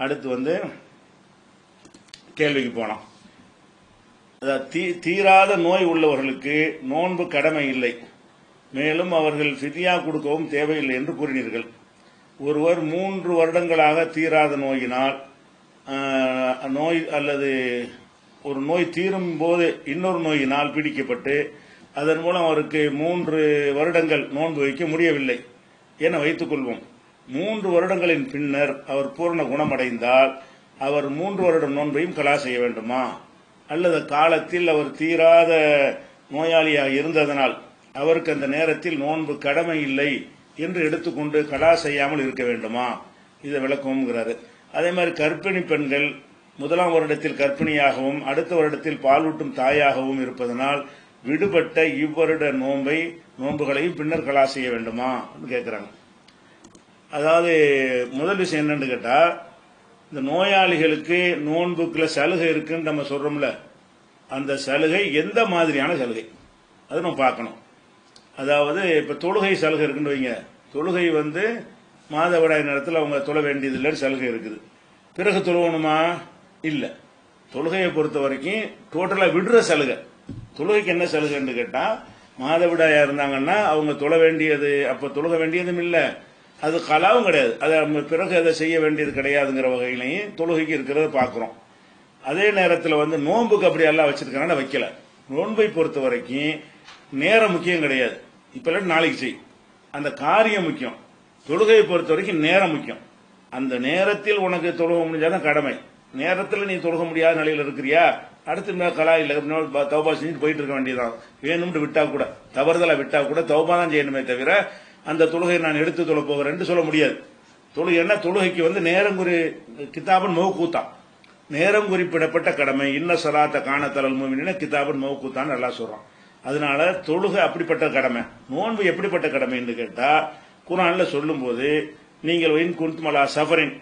அடுத்து வந்து கேள்விக்கு போனோம் அதாவது தீ- தீராத நோய் உள்ளவர்களுக்கு நோன்பு கடமை இல்லை. மேலும் அவர்கள் ஃபிதியா கொடுக்கவும் தேவையில்லை என்று கூறினீர்கள். ஒருவர் மூன்று வருடங்களாக தீராத நோயினால் நோய் அல்லது ஒரு நோய் தீரும் போது இன்னொரு நோயினால் பிடிக்கப்பட்டு அதன் மூலம் அவருக்கு மூன்று வருடங்கள் நோன்பு வைக்க முடியவில்லை என வைத்துக் கொள்வோம். மூன்று வருடங்களின் பின்னர் அவர் பூரண குணமடைந்தால் அவர் மூன்று வருடம் நோன்பையும் கலா செய்ய வேண்டுமா? அல்லது காலத்தில் அவர் தீராத நோயாளியாக இருந்ததனால் அவருக்கு அந்த நேரத்தில் நோன்பு கடமை இல்லை என்று எடுத்துக்கொண்டு கலா செய்யாமல் இருக்க வேண்டுமா? இதை விளக்கம்ங்கிறாரு அதே மாதிரி கர்ப்பிணி பெண்கள் முதலாம் வருடத்தில் கர்ப்பிணியாகவும் அடுத்த வருடத்தில் பாலூட்டும் தாயாகவும் இருப்பதனால் விடுபட்ட இவ்வருட நோன்பை நோன்புகளையும் பின்னர் கலா செய்ய வேண்டுமா? கேட்கிறாங்க அதாவது முதல் விஷயம் என்னன்னு கேட்டா இந்த நோயாளிகளுக்கு நோன்புக்குல சலுகை இருக்குன்னு நம்ம சொல்றோம்ல அந்த சலுகை எந்த மாதிரியான சலுகை? அது நம்ம பார்க்கணும். அதாவது இப்ப தொழுகை சலுகை இருக்குன்னு வைங்க. தொழுகை வந்து மாதவிடாய் நேரத்தில் அவங்க தொழ வேண்டியது இல்லைன்னு சலுகை இருக்குது. பிறகு தொழுவணுமா? இல்லை. தொழுகையை பொறுத்த வரைக்கும் டோட்டலாக விடுற சலுகை. தொழுகைக்கு என்ன சலுகைன்னு கேட்டால் மாதவிடாயா இருந்தாங்கன்னா அவங்க தொழ வேண்டியது அப்போ தொழுக வேண்டியதும் இல்லை. அது கலாவும் கிடையாது. அது நம்ம பிறகு அதை செய்ய வேண்டியது கிடையாதுங்கிற வகையிலையும் தொழுகைக்கு இருக்கிறத பார்க்குறோம். அதே நேரத்தில் வந்து நோன்புக்கு அப்படி எல்லாம் வச்சிருக்காங்கன்னா வைக்கல. நோன்பை பொறுத்த வரைக்கும் நேரம் முக்கியம் கிடையாது. இப்போ நாளைக்கு செய். அந்த காரியம் முக்கியம். தொழுகையை பொறுத்த வரைக்கும் நேரம் முக்கியம். அந்த நேரத்தில் உனக்கு தொழுக முடிஞ்சாதான் கடமை. நேரத்தில் நீ தொழுக முடியாத நிலையில் இருக்கிறியா? அடுத்து கலா இல்லை தௌபா செஞ்சுட்டு போயிட்டு இருக்க வேண்டியதான் வேணும்னு விட்டா கூட. தவறுதலா விட்டா கூட தௌபா தான் செய்யணுமே தவிர அந்த தொழுகையை நான் எடுத்து தொழ என்று சொல்ல முடியாது. தொழுகைன்னா தொழுகைக்கு வந்து நேரம் குறி கிதாபன் மௌக்கூத்தான் நேரம் குறிப்பிடப்பட்ட கடமை. இன்ன சலாத்த காணத்தலல் மூவின கிதாபன் மௌகூத்தான்னு நல்லா சொல்றான். அதனால தொழுகை அப்படிப்பட்ட கடமை. நோன்பு எப்படிப்பட்ட கடமைன்னு கேட்டா குரான்ல சொல்லும்போது நீங்கள் இன் குந்துமலா சஃபரின்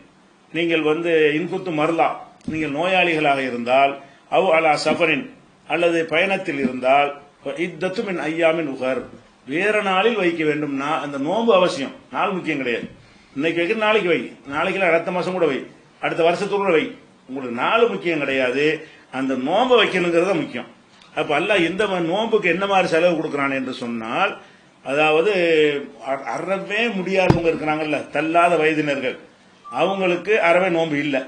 நீங்கள் வந்து இன்குத்து மருளா நீங்கள் நோயாளிகளாக இருந்தால் அவ் அலா சஃபரின் அல்லது பயணத்தில் இருந்தால் இத்தத்துமின் ஐயாமின் உகர் வேற நாளில் வைக்க வேண்டும். அந்த நோன்பு அவசியம். நாள் முக்கியம் கிடையாது. இன்னைக்கு வைக்கிற நாளைக்கு வை. நாளைக்கு அடுத்த மாசம் கூட வை. அடுத்த வருஷத்துக்குள்ள வை. உங்களுக்கு நாள் முக்கியம் கிடையாது. அந்த நோன்பை வைக்கணுங்கிறது தான் முக்கியம். அப்ப அல்ல எந்த நோன்புக்கு என்ன மாதிரி செலவு கொடுக்கறான் என்று சொன்னால் அதாவது அ- அறவே முடியாதவங்க இருக்கிறாங்கல்ல தள்ளாத வயதினர்கள். அவங்களுக்கு அறவே நோன்பு இல்லை.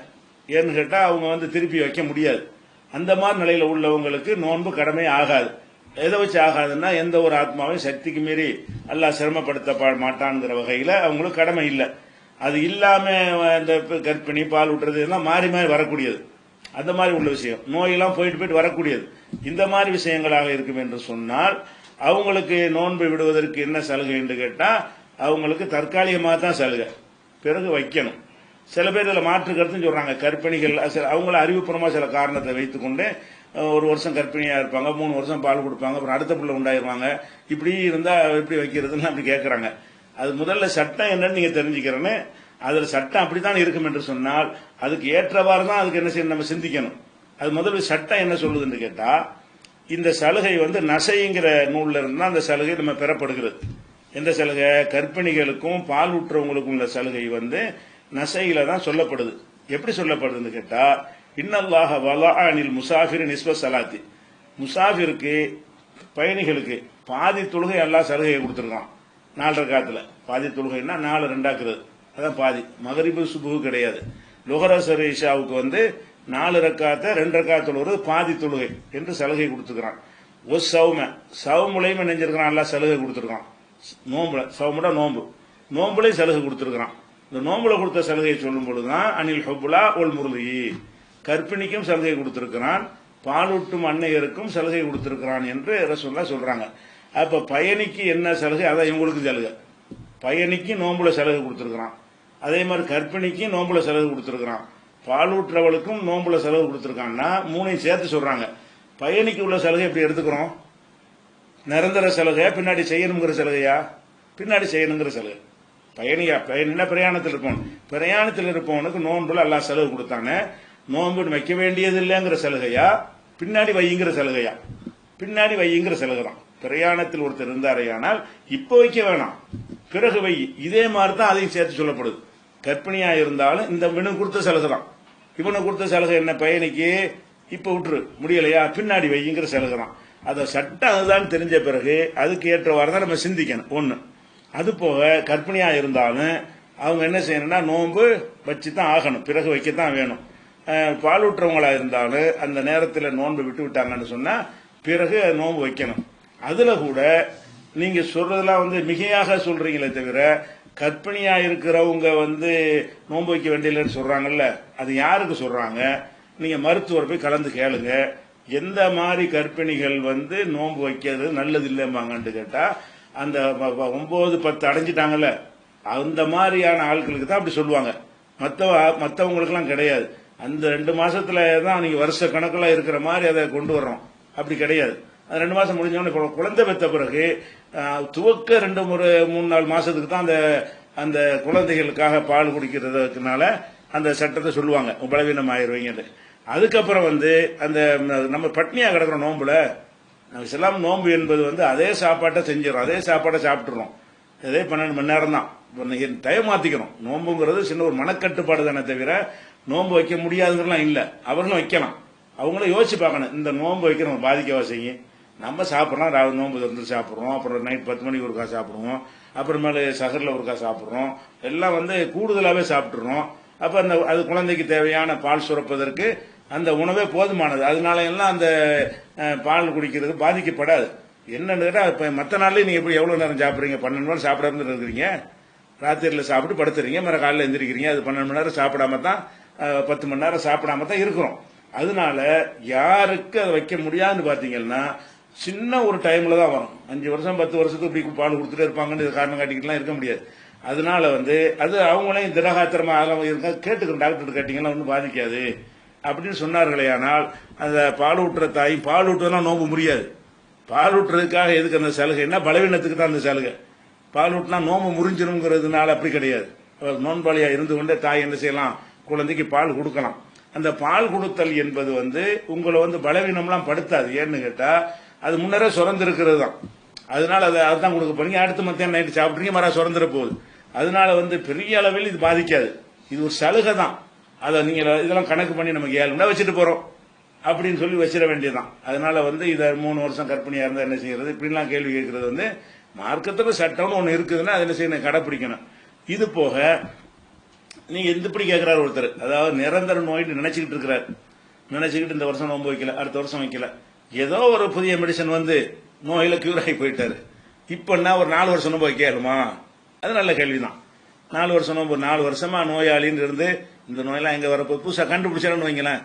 ஏன்னு கேட்டால் அவங்க வந்து திருப்பி வைக்க முடியாது. அந்த மாதிரி நிலையில் உள்ளவங்களுக்கு நோன்பு கடமை ஆகாது. எதை வச்சு ஆகாதுன்னா எந்த ஒரு ஆத்மாவையும் சக்திக்கு மீறி எல்லாம் சிரமப்படுத்த மாட்டான்ங்கிற வகையில அவங்களுக்கு கடமை இல்லை. அது இல்லாம இந்த கர்ப்பிணி பால் விட்டுறது எல்லாம் மாறி மாறி வரக்கூடியது. அந்த மாதிரி உள்ள விஷயம். நோயெல்லாம் போயிட்டு போயிட்டு வரக்கூடியது. இந்த மாதிரி விஷயங்களாக இருக்கும் என்று சொன்னால் அவங்களுக்கு நோன்பு விடுவதற்கு என்ன சலுகை என்று கேட்டால் அவங்களுக்கு தற்காலிகமாக தான் சலுகை. பிறகு வைக்கணும். சில பேர் இதில் மாற்று கருத்துன்னு சொல்றாங்க. கற்பிணிகள் சில அவங்கள அறிவுபூர்வமாக சில காரணத்தை வைத்துக்கொண்டு ஒரு வருஷம் கர்ப்பிணியா இருப்பாங்க மூணு வருஷம் பால் கொடுப்பாங்க அப்புறம் அடுத்த பிள்ளை உண்டாயிருவாங்க. இப்படி இருந்தா எப்படி வைக்கிறதுன்னு அப்படி கேட்கறாங்க அது முதல்ல சட்டம் என்னன்னு நீங்க தெரிஞ்சுக்கிறேன்னு அதுல சட்டம் அப்படித்தான் இருக்கும் என்று சொன்னால் அதுக்கு ஏற்றவாறு தான் அதுக்கு என்ன செய்யணும் நம்ம சிந்திக்கணும். அது முதல்ல சட்டம் என்ன சொல்லுதுன்னு கேட்டா இந்த சலுகை வந்து நசைங்கிற நூல்ல இருந்து தான் அந்த சலுகை நம்ம பெறப்படுகிறது. எந்த சலுகை? கர்ப்பிணிகளுக்கும் பால் ஊற்றுறவங்களுக்கும் உள்ள சலுகை வந்து நசையில தான் சொல்லப்படுது. எப்படி சொல்லப்படுதுன்னு கேட்டா இன்னல்லாஹ வலா அனில் முசாஃபிர் நிஸ்வ சலாத்தி. முசாஃபிருக்கு பயணிகளுக்கு பாதி தொழுகை எல்லாம் சலுகையை கொடுத்துருக்கான். நாலரை காத்துல. பாதி தொழுகைன்னா நாலு ரெண்டாக்குறது. அதான் பாதி. மகரிபு சுபுகு கிடையாது. லுகரசர் இஷாவுக்கு வந்து நாலு ரக்காத்த ரெண்டு ரக்காத் தொழுகிறது பாதி தொழுகை என்று சலுகை கொடுத்துக்கிறான் ஒரு சவும சவுமுலையும் நெஞ்சிருக்கிறான் எல்லாம் சலுகை கொடுத்துருக்கான். நோம்புல. சவுமுட நோம்பு. நோம்புலையும் சலுகை கொடுத்துருக்கான் இந்த நோம்புல கொடுத்த சலுகையை சொல்லும் பொழுதுதான் அனில் ஹொபுலா ஒல் முருகி கர்ப்பிணிக்கும் சலுகை கொடுத்திருக்கிறான் பாலூட்டும் அன்னையருக்கும் சலுகை கொடுத்திருக்கிறான் என்று ரசூல்லா சொல்றாங்க. அப்ப பயணிக்கு என்ன சலுகை? அதான் இவங்களுக்கு சலுகை. பயணிக்கு நோம்புல சலுகை கொடுத்திருக்கிறான். அதே மாதிரி கர்ப்பிணிக்கு நோம்புல சலுகை கொடுத்திருக்கிறான். பாலூற்றவளுக்கும் நோம்புல செலவு கொடுத்திருக்கான்னா மூணையும் சேர்த்து சொல்றாங்க. பயணிக்கு உள்ள சலுகை எப்படி எடுத்துக்கிறோம்? நிரந்தர சலுகையா பின்னாடி செய்யணுங்கிற சலுகையா? பின்னாடி செய்யணுங்கிற சலுகை. பயணியா பயணினா பிரயாணத்தில் இருப்போம் பிரயாணத்தில் இருப்பவனுக்கு நோன்புல எல்லாம் செலவு கொடுத்தானே நோன்பு வைக்க வேண்டியது இல்லைங்கிற சலுகையா? பின்னாடி வையுங்கிற சலுகையா? பின்னாடி வையுங்கிற சலுகை தான். பிரயாணத்தில் ஒருத்தர் இருந்தாரையானால் இப்போ வைக்க வேணாம். பிறகு வை. இதே மாதிரி தான் அதையும் சேர்த்து சொல்லப்படுது. கர்ப்பிணியா இருந்தாலும் இந்த வினு கொடுத்த சலுகை தான். இவனுக்கு கொடுத்த சலுகை என்ன? பையனுக்கு இப்ப விட்டுரு. முடியலையா? பின்னாடி வைங்கிற சலுகை தான். அதை சட்டம் அதுதான் தெரிஞ்ச பிறகு அதுக்கு ஏற்றவாறு தான் நம்ம சிந்திக்கணும். ஒண்ணு. அது போக கர்ப்பிணியா இருந்தாலும் அவங்க என்ன செய்யணும்னா நோன்பு வச்சு தான் ஆகணும். பிறகு வைக்கத்தான் வேணும். பாலூட்டுறவங்களா இருந்தாலும் அந்த நேரத்தில் நோன்பு விட்டு விட்டாங்கன்னு சொன்னா பிறகு நோன்பு வைக்கணும். அதுல கூட நீங்க சொல்றதெல்லாம் வந்து மிகையாக சொல்றீங்களே தவிர கற்பிணியா இருக்கிறவங்க வந்து நோன்பு வைக்க வேண்டியதுன்னு சொல்றாங்கல்ல அது யாருக்கு சொல்றாங்க? நீங்க மருத்துவர் போய் கலந்து கேளுங்க. எந்த மாதிரி கர்ப்பிணிகள் வந்து நோன்பு வைக்கிறது நல்லது இல்லைம்பாங்கன்னு கேட்டா அந்த ஒன்பது பத்து அடைஞ்சிட்டாங்கல்ல அந்த மாதிரியான ஆட்களுக்கு தான் அப்படி சொல்லுவாங்க. மற்ற மற்றவங்களுக்குலாம் கிடையாது. அந்த ரெண்டு மாசத்துல தான் நீங்க வருஷ கணக்கில் இருக்கிற மாதிரி அதை கொண்டு வர்றோம். அப்படி கிடையாது. அது ரெண்டு மாசம் முடிஞ்சவொடனே குழந்தை பெற்ற பிறகு துவக்க ரெண்டு முறை மூணு நாலு மாசத்துக்கு தான் அந்த அந்த குழந்தைகளுக்காக பால் குடிக்கிறதுனால அந்த சட்டத்தை சொல்லுவாங்க. பலவீனம் ஆயிடுவீங்கன்னு அதுக்கப்புறம் வந்து அந்த நம்ம பட்னியா கிடக்கிற நோம்புல நம்ம இஸ்லாம் என்பது வந்து அதே சாப்பாட்டை செஞ்சிடும் அதே சாப்பாட்டை சாப்பிட்டுறோம். அதே பன்னெண்டு மணி நேரம் தான் டயம் நோம்புங்கிறது சின்ன ஒரு மனக்கட்டுப்பாடு தானே தவிர நோன்பு வைக்க முடியாதுங்கிறலாம் இல்லை. அவர்களும் வைக்கலாம். அவங்களும் யோசிச்சு பார்க்கணும். இந்த நோன்பு வைக்கிறவங்க பாதிக்கவா செய்யும் நம்ம சாப்பிட்றோம். ராவு நோன்பு வந்து சாப்பிட்றோம். அப்புறம் நைட் பத்து மணிக்கு ஒருக்கா சாப்பிடுவோம். அப்புறமேலு சகரில் ஒருக்கா சாப்பிட்றோம். எல்லாம் வந்து கூடுதலாகவே சாப்பிட்றோம் அப்போ அந்த அது குழந்தைக்கு தேவையான பால் சுரப்பதற்கு அந்த உணவே போதுமானது. அதனால எல்லாம் அந்த பால் குடிக்கிறது பாதிக்கப்படாது. என்னன்னு கேட்டால் இப்போ மற்ற நாள்லேயும் நீங்கள் எப்படி எவ்வளோ நேரம் சாப்பிட்றீங்க? பன்னெண்டு மணி சாப்பிடாம இருக்கிறீங்க ராத்திரியில் சாப்பிட்டு படுத்துறீங்க. மறு காலையில் எந்திரிக்கிறீங்க. அது பன்னெண்டு மணி நேரம் சாப்பிடாம தான் பத்து மணி நேரம் சாப்பிடாம தான் இருக்கிறோம். அதனால யாருக்கு அதை வைக்க முடியாதுன்னு பார்த்தீங்கன்னா சின்ன ஒரு டைம்ல தான் வரும். அஞ்சு வருஷம் பத்து வருஷத்துக்கு இப்படி பால் கொடுத்துட்டே இருப்பாங்கன்னு இது காரணம் காட்டிக்கிட்டுலாம் இருக்க முடியாது. அதனால வந்து அது அவங்களையும் திடகாத்திரமா ஆகாம இருக்க கேட்டுக்கணும் டாக்டர் கேட்டீங்கன்னா ஒன்றும் பாதிக்காது. அப்படின்னு சொன்னார்களே ஆனால் அந்த பால் ஊட்டுற தாய் பால் ஊட்டுறதுலாம் நோம்பு முடியாது பால் ஊட்டுறதுக்காக எதுக்கு அந்த சலுகை? என்ன பலவீனத்துக்கு தான் அந்த சலுகை? பால் ஊட்டினா நோம்பு முறிஞ்சிருங்கிறதுனால அப்படி கிடையாது. நோன்பாளியாக நோன்பாளியா இருந்து கொண்டே தாய் என்ன செய்யலாம்? குழந்தைக்கு பால் கொடுக்கலாம். அந்த பால் கொடுத்தல் என்பது வந்து உங்களை வந்து பலவீனம்லாம் படுத்தாது. ஏன்னு கேட்டா அது முன்னரே சுரந்திருக்கிறது தான் அதனால அதை அதுதான் கொடுக்க போறீங்க. அடுத்து மத்தியானம் நைட்டு சாப்பிட்றீங்க? மரம் சுரந்துட போகுது. அதனால வந்து பெரிய அளவில் இது பாதிக்காது. இது ஒரு சலுகை தான் அதை நீங்க இதெல்லாம் கணக்கு பண்ணி நமக்கு ஏழு மணி வச்சுட்டு போறோம். அப்படின்னு சொல்லி வச்சிட வேண்டியதுதான். அதனால வந்து இதை மூணு வருஷம் கற்பனையாக இருந்தா என்ன செய்யறது? இப்படிலாம் கேள்வி கேட்கறது வந்து மார்க்கத்துல சட்டம்னு ஒன்று இருக்குதுன்னா அதை என்ன செய்யணும்? கடைப்பிடிக்கணும். இது போக நீங்க எந்த இப்படி கேட்கிறாரு ஒருத்தர்? அதாவது நிரந்தர நோய்னு நினைச்சுக்கிட்டு இருக்கிறார். நினைச்சுக்கிட்டு இந்த வருஷம் நோன்பு வைக்கல அடுத்த வருஷம் வைக்கல. ஏதோ ஒரு புதிய மெடிசன் வந்து நோயில கியூர் ஆகி போயிட்டாரு. இப்ப என்ன ஒரு நாலு வருஷம் நோன்பு வைக்கலுமா அது நல்ல கேள்விதான். நாலு வருஷம் நோன்பு நாலு வருஷமா நோயாளின்னு இருந்து இந்த நோயெல்லாம் எங்க வரப்போ புதுசா கண்டுபிடிச்சாலும் வைங்களேன்.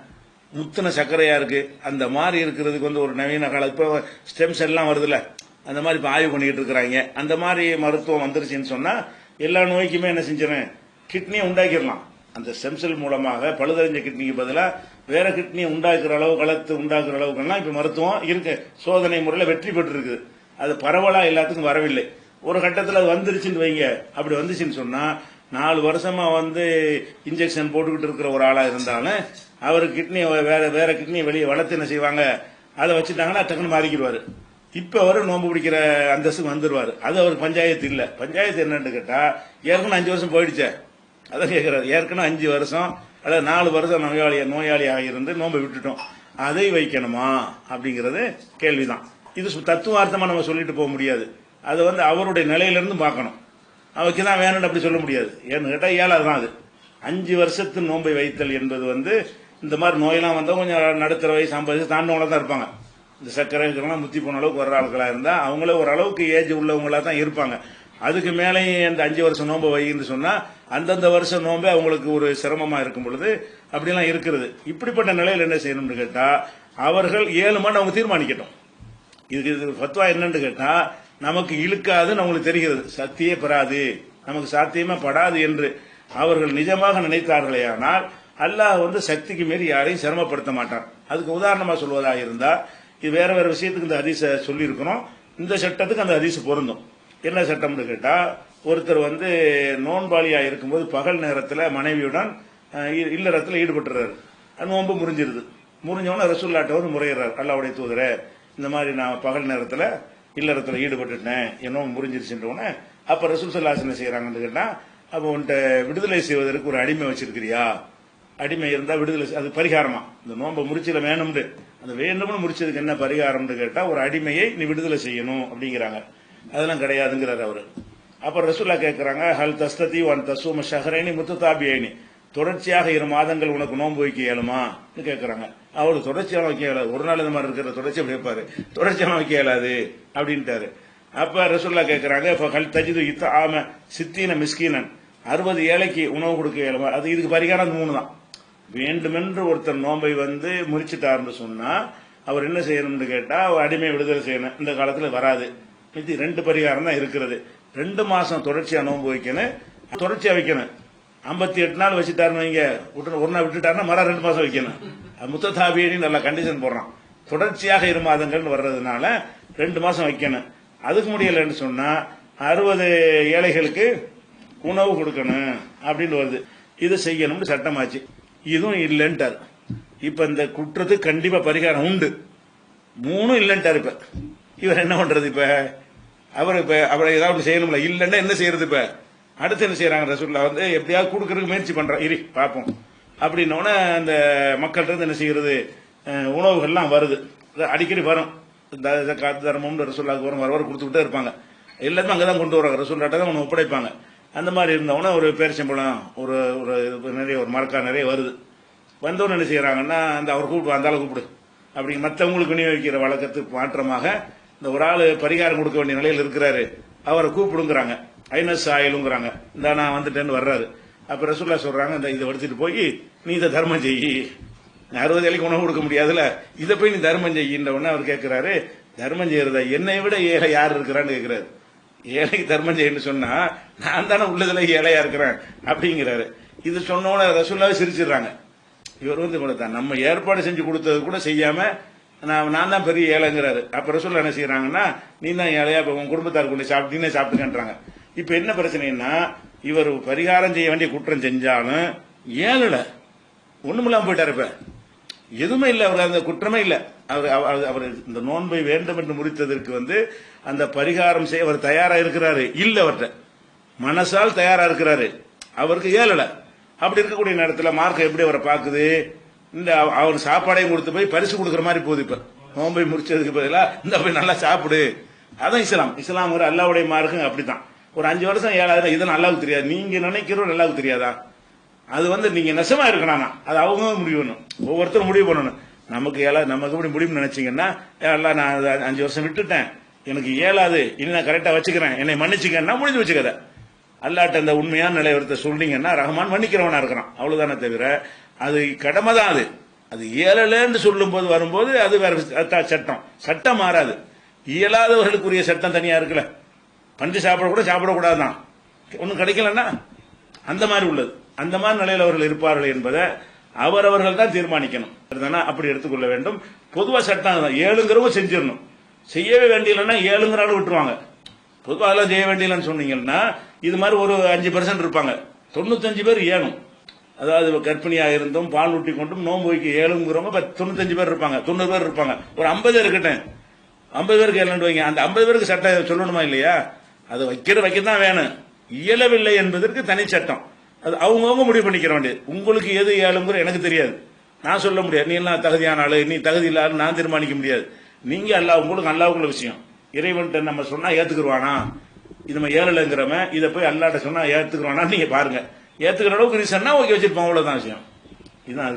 முத்தின சர்க்கரையா இருக்கு. அந்த மாதிரி இருக்கிறதுக்கு வந்து ஒரு நவீன கால இப்போ ஸ்டெம் செல்லாம் வருதுல்ல. அந்த மாதிரி இப்போ ஆய்வு பண்ணிட்டு இருக்கிறாங்க. அந்த மாதிரி மருத்துவம் வந்துருச்சுன்னு சொன்னா எல்லா நோய்க்குமே என்ன செஞ்சிடறேன் கிட்னியை உண்டாக்கிடலாம். அந்த செம்செல் மூலமாக பழுதறிஞ்ச கிட்னிக்கு பதிலாக வேற கிட்னியை உண்டாக்குற அளவு கலத்து உண்டாக்குற அளவுக்கெல்லாம் இப்போ மருத்துவம் இருக்கு. சோதனை முறையில் வெற்றி பெற்று இருக்குது அது பரவலாக எல்லாத்துக்கும் வரவில்லை. ஒரு கட்டத்தில் அது வந்துருச்சுன்னு வைங்க. அப்படி வந்துச்சுன்னு சொன்னால் நாலு வருஷமா வந்து இன்ஜெக்ஷன் போட்டுக்கிட்டு இருக்கிற ஒரு ஆளாக இருந்தாலும் அவர் கிட்னி வேற வேற கிட்னியை வெளியே வளர்த்து என்ன செய்வாங்க? அதை வச்சுட்டாங்கன்னா டக்குன்னு மாறிக்கிடுவார். இப்போ அவர் நோன்பு பிடிக்கிற அந்தஸ்துக்கு வந்துடுவார் அது அவர் பஞ்சாயத்து இல்லை. பஞ்சாயத்து என்னன்னு கேட்டால் ஏற்கனவே அஞ்சு வருஷம் போயிடுச்சேன் அதை கேட்குறாரு ஏற்கனவே அஞ்சு வருஷம் அதாவது நாலு வருஷம் நோயாளி நோயாளியாக இருந்து நோன்பை விட்டுட்டோம். அதை வைக்கணுமா? அப்படிங்கிறது கேள்விதான். இது சு- நம்ம சொல்லிட்டு போக முடியாது. அது வந்து அவருடைய நிலையிலிருந்து பார்க்கணும். அவருக்கு தான் வேணும்னு அப்படி சொல்ல முடியாது. ஏன்னு கேட்டால் ஏழாவது தான் அது. அஞ்சு வருஷத்து நோன்பை வைத்தல் என்பது வந்து இந்த மாதிரி நோயெல்லாம் வந்தால் கொஞ்சம் நடுத்தர வயசு ஐம்பது வயசு தாண்டவங்களாக தான் இருப்பாங்க. இந்த சர்க்கரை இருக்கிறவங்களாம் முத்தி போன அளவுக்கு வர்ற ஆட்களா இருந்தால் அவங்களே ஓரளவுக்கு ஏஜ் உள்ளவங்களா தான் இருப்பாங்க. அதுக்கு மேலேயும் அந்த அஞ்சு வருஷம் நோன்பை வைன்னு சொன்னா அந்தந்த வருஷம் நோம்பே அவங்களுக்கு ஒரு சிரமமா இருக்கும் பொழுது அப்படிலாம் இருக்கிறது. இப்படிப்பட்ட நிலையில் என்ன செய்யணும்னு கேட்டா அவர்கள் ஏழு மணி அவங்க தீர்மானிக்கட்டும். இதுக்கு இது ஃபத்வா என்னன்னு கேட்டா நமக்கு இழுக்காதுன்னு அவங்களுக்கு தெரிகிறது. சத்தியே பெறாது. நமக்கு சாத்தியமே படாது என்று அவர்கள் நிஜமாக நினைத்தார்களே ஆனால் அல்லாஹ் வந்து சக்திக்கு மீறி யாரையும் சிரமப்படுத்த மாட்டான். அதுக்கு உதாரணமா சொல்வதாக இருந்தா இது வேற வேற விஷயத்துக்கு இந்த ஹதீஸ சொல்லியிருக்கிறோம். இந்த சட்டத்துக்கு அந்த ஹதீஸ் பொருந்தும். என்ன சட்டம்னு கேட்டா ஒருத்தர் வந்து நோன்பாளியா இருக்கும்போது பகல் நேரத்தில் மனைவியுடன் இல்லறத்தில் இ- ஈடுபட்டுறாரு. நோன்பு முறிஞ்சிருது. முறிஞ்சவொன்னே ரசூல்லாட்ட வந்து முறையிறார் அல்லாவுடைய தூதரை இந்த மாதிரி நான் பகல் நேரத்தில் இல்லறத்தில் ஈடுபட்டுட்டேன். என்னோ முறிஞ்சிருச்சுன்றவுடனே அப்ப ரசூல் சல்லாஸ் என்ன செய்யறாங்கன்னு கேட்டா அப்போ உன்கிட்ட விடுதலை செய்வதற்கு ஒரு அடிமை வச்சிருக்கிறியா? அடிமை இருந்தா விடுதலை அது பரிகாரமா. இந்த நோன்பை முறிச்சியில் வேணும்னு. அந்த வேணும்னு முடிச்சதுக்கு என்ன பரிகாரம்னு கேட்டா ஒரு அடிமையை நீ விடுதலை செய்யணும் அப்படிங்கிறாங்க. அதெல்லாம் கிடையாதுங்கிறார் அவர். அப்ப ரசூல்லா கேட்குறாங்க ஹல் தஸ்ததி ஒன் தசூம ஷஹரேனி முத்துதாபியேனி. தொடர்ச்சியாக இரு மாதங்கள் உனக்கு நோன்பு வைக்க இயலுமா கேட்குறாங்க அவரு தொடர்ச்சியாக வைக்க இயலாது. ஒரு நாள் இந்த மாதிரி இருக்கிற தொடர்ச்சி கேட்பாரு தொடர்ச்சியாக வைக்க இயலாது அப்படின்ட்டாரு. அப்ப ரசூல்லா கேட்கறாங்க இப்ப ஹல் தஜிது இத்த ஆம சித்தீன மிஸ்கீனன். அறுபது ஏழைக்கு உணவு கொடுக்க இயலுமா? அது இதுக்கு பரிகாரம் மூணு தான். வேண்டுமென்று ஒருத்தர் நோன்பை வந்து முறிச்சிட்டாருன்னு சொன்னா அவர் என்ன செய்யணும்னு கேட்டா அவர் அடிமை விடுதலை செய்யணும். இந்த காலத்துல வராது. இது ரெண்டு பரிகாரம் தான் இருக்கிறது. ரெண்டு மாசம் தொடர்ச்சியா நோன்பு வைக்கணும். தொடர்ச்சியா வைக்கணும். ஐம்பத்தி எட்டு நாள் வச்சுட்டாருன்னு வைங்க. விட்டு ஒரு நாள் விட்டுட்டாருன்னா மரம் ரெண்டு மாசம் வைக்கணும். முத்ததாபியடி நல்லா நல்ல கண்டிஷன் போடுறான். தொடர்ச்சியாக இரு மாதங்கள்னு வர்றதுனால ரெண்டு மாசம் வைக்கணும். அதுக்கு முடியலன்னு சொன்னா அறுபது ஏழைகளுக்கு உணவு கொடுக்கணும் அப்படின்னு வருது. இது செய்யணும்னு சட்டமாச்சு. இதுவும் இல்லைன்ட்டார். இப்ப இந்த குற்றத்துக்கு கண்டிப்பா பரிகாரம் உண்டு. மூணும் இல்லைன்ட்டார் இப்ப. இவர் என்ன பண்றது இப்ப? அவர் இப்ப அவரை ஏதாவது செய்யணும்ல. இல்லைன்னா என்ன செய்யறது இப்ப? அடுத்து என்ன செய்யறாங்க ரசூல்லா வந்து எப்படியாவது கொடுக்கறதுக்கு முயற்சி பண்றான். இரு பார்ப்போம். அப்படின்னோடனே அந்த மக்கள்கிட்ட இருந்து என்ன செய்யறது? உணவுகள்லாம் வருது. அடிக்கடி வரும். இந்த காத்து தர்மம்னு ரசூல்லாவுக்கு வரும் வர வர கொடுத்துக்கிட்டே இருப்பாங்க. எல்லாருமே அங்கதான் கொண்டு வராங்க ரசூல்லாட்ட தான் ஒன்று ஒப்படைப்பாங்க. அந்த மாதிரி இருந்தவொடனே ஒரு பேரிச்சம்பழம் ஒரு ஒரு நிறைய ஒரு மரக்கா நிறைய வருது. வந்தவொன்னு என்ன செய்யறாங்கன்னா அந்த அவர் கூப்பிடு அந்த ஆளை கூப்பிடு. அப்படி மற்றவங்களுக்கு விநியோகிக்கிற வழக்கத்துக்கு மாற்றமாக இந்த ஒரு ஆள் பரிகாரம் கொடுக்க வேண்டிய நிலையில் இருக்கிறாரு. அவரை கூப்பிடுங்கிறாங்க. ஐநஸ் ஆயிலுங்கிறாங்க. இந்த நான் வந்துட்டேன்னு வர்றாரு. அப்போ ரசூல்லா சொல்றாங்க இந்த இதை எடுத்துட்டு போய் நீ இதை தர்மம் செய். அறுபது இலைக்கு உணவு கொடுக்க முடியாதுல்ல. இதை போய் நீ தர்மம் செய்யின்ற உடனே அவர் கேட்கிறாரு தர்மம் செய்யறதா? என்னை விட ஏழை யார் இருக்கிறான்னு கேட்கிறாரு ஏழைக்கு தர்மம் செய்யணும்னு சொன்னா நான் தானே உள்ளதுல ஏழையா இருக்கிறேன் அப்படிங்கிறாரு. இது சொன்ன உடனே ரசூல்லாவே சிரிச்சிடுறாங்க. இவர் வந்து கொடுத்தான் நம்ம ஏற்பாடு செஞ்சு கொடுத்தது கூட செய்யாம நான் நான் தான் பெரிய ஏழைங்கிறாரு. அப்ப ரசூல் என்ன செய்யறாங்கன்னா நீ தான் ஏழையா இப்ப உன் குடும்பத்தார் கொண்டு சாப்பிட்டு நீனே சாப்பிட்டுக்கன்றாங்க இப்ப என்ன பிரச்சனைன்னா இவர் பரிகாரம் செய்ய வேண்டிய குற்றம் செஞ்சாலும் ஏழல. ஒண்ணுமில்லாம போயிட்டாரு இப்ப. எதுவுமே இல்லை அவர் அந்த குற்றமே இல்லை. அவர் அவர் அவர் இந்த நோன்பை வேண்டும் என்று முறித்ததற்கு வந்து அந்த பரிகாரம் செய்ய அவர் தயாரா இருக்கிறாரு. இல்லை அவர்கிட்ட மனசால் தயாரா இருக்கிறாரு. அவருக்கு ஏழலை. அப்படி இருக்கக்கூடிய நேரத்தில் மார்க் எப்படி அவரை பார்க்குது? இந்த அவ- அவர் சாப்பாடையும் கொடுத்து போய் பரிசு கொடுக்குற மாதிரி போகுது இப்ப. நோம்பை முடிச்சதுக்கு பதிலா இந்த போய் நல்லா சாப்பிடு. அதான் இஸ்லாம். இஸ்லாம் ஒரு அல்லாவுடைய மார்க்கும் அப்படித்தான். ஒரு அஞ்சு வருஷம் ஏழாயிரம் இது நல்லாவுக்கு தெரியாது. நீங்க நினைக்கிறோம் நல்லாவுக்கு தெரியாதா? அது வந்து நீங்க நெசமா இருக்கணும் அது அவங்க முடிவு பண்ணணும் ஒவ்வொருத்தரும் முடிவு பண்ணணும். நமக்கு ஏழா நமக்கு எப்படி முடியும்னு நினைச்சீங்கன்னா எல்லாம் நான் அஞ்சு வருஷம் விட்டுட்டேன். எனக்கு ஏழாது இனி நான் கரெக்டா வச்சுக்கிறேன். என்னை மன்னிச்சுக்கன்னா முடிஞ்சு வச்சுக்கத அல்லாட்ட அந்த உண்மையான நிலையத்தை சொன்னீங்கன்னா ரஹ்மான் மன்னிக்கிறவனா இருக்கிறான். அவ்வளவுதானே தவிர அது கடமை தான் அது. அது இயலலன்னு சொல்லும் போது வரும்போது அது வேற சட்டம். சட்டம் மாறாது. இயலாதவர்களுக்குரிய சட்டம் தனியா இருக்குல்ல. பஞ்சு சாப்பிட கூட சாப்பிடக்கூடாதுதான். ஒன்றும் கிடைக்கலன்னா அந்த மாதிரி உள்ளது. அந்த மாதிரி நிலையில் அவர்கள் இருப்பார்கள் என்பதை அவரவர்கள் தான் தீர்மானிக்கணும். அப்படி எடுத்துக்கொள்ள வேண்டும். பொதுவாக சட்டம் அதுதான். ஏழுங்கிறவங்க செஞ்சிடணும். செய்யவே வேண்டியலன்னா ஏழுங்கிற ஆள் விட்டுருவாங்க. பொதுவாக அதெல்லாம் செய்ய வேண்டியலன்னு சொன்னீங்கன்னா இது மாதிரி ஒரு அஞ்சு பர்சன்ட் இருப்பாங்க. தொண்ணூத்தஞ்சு பேர் ஏணும். அதாவது கர்ப்பிணியாக இருந்தும் பால் ஊட்டி கொண்டும் நோன்பு வைக்க ஏழுங்கிறவங்க பத்து- தொண்ணூத்தஞ்சு பேர் இருப்பாங்க தொண்ணூறு பேர் இருப்பாங்க. ஒரு ஐம்பது இருக்கட்டும் ஐம்பது பேருக்கு ஏழு வைங்க? அந்த ஐம்பது பேருக்கு சட்டம் சொல்லணுமா இல்லையா? அது வைக்கிற வைக்க தான் வேணும். இயலவில்லை என்பதற்கு தனி சட்டம். அது அவங்கவுங்க முடிவு பண்ணிக்கிற வேண்டியது உங்களுக்கு எது ஏழுங்கிற எனக்கு தெரியாது. நான் சொல்ல முடியாது. நீ எல்லாம் தகுதியான ஆளு. நீ தகுதி இல்லாத நான் தீர்மானிக்க முடியாது. நீங்க அல்லா உங்களுக்கு அல்லாவுக்குள்ள விஷயம். இறைவன்கிட்ட நம்ம சொன்னா ஏத்துக்குருவானா? இது நம்ம ஏழலைங்கிறவன். இதை போய் அல்லாட்ட சொன்னா ஏத்துக்குருவானா நீங்க பாருங்க. ஏத்துக்கிற அளவுக்கு ரீசன்னா ஓகே வச்சிருப்போம் அவ்வளவுதான் விஷயம். இதுதான்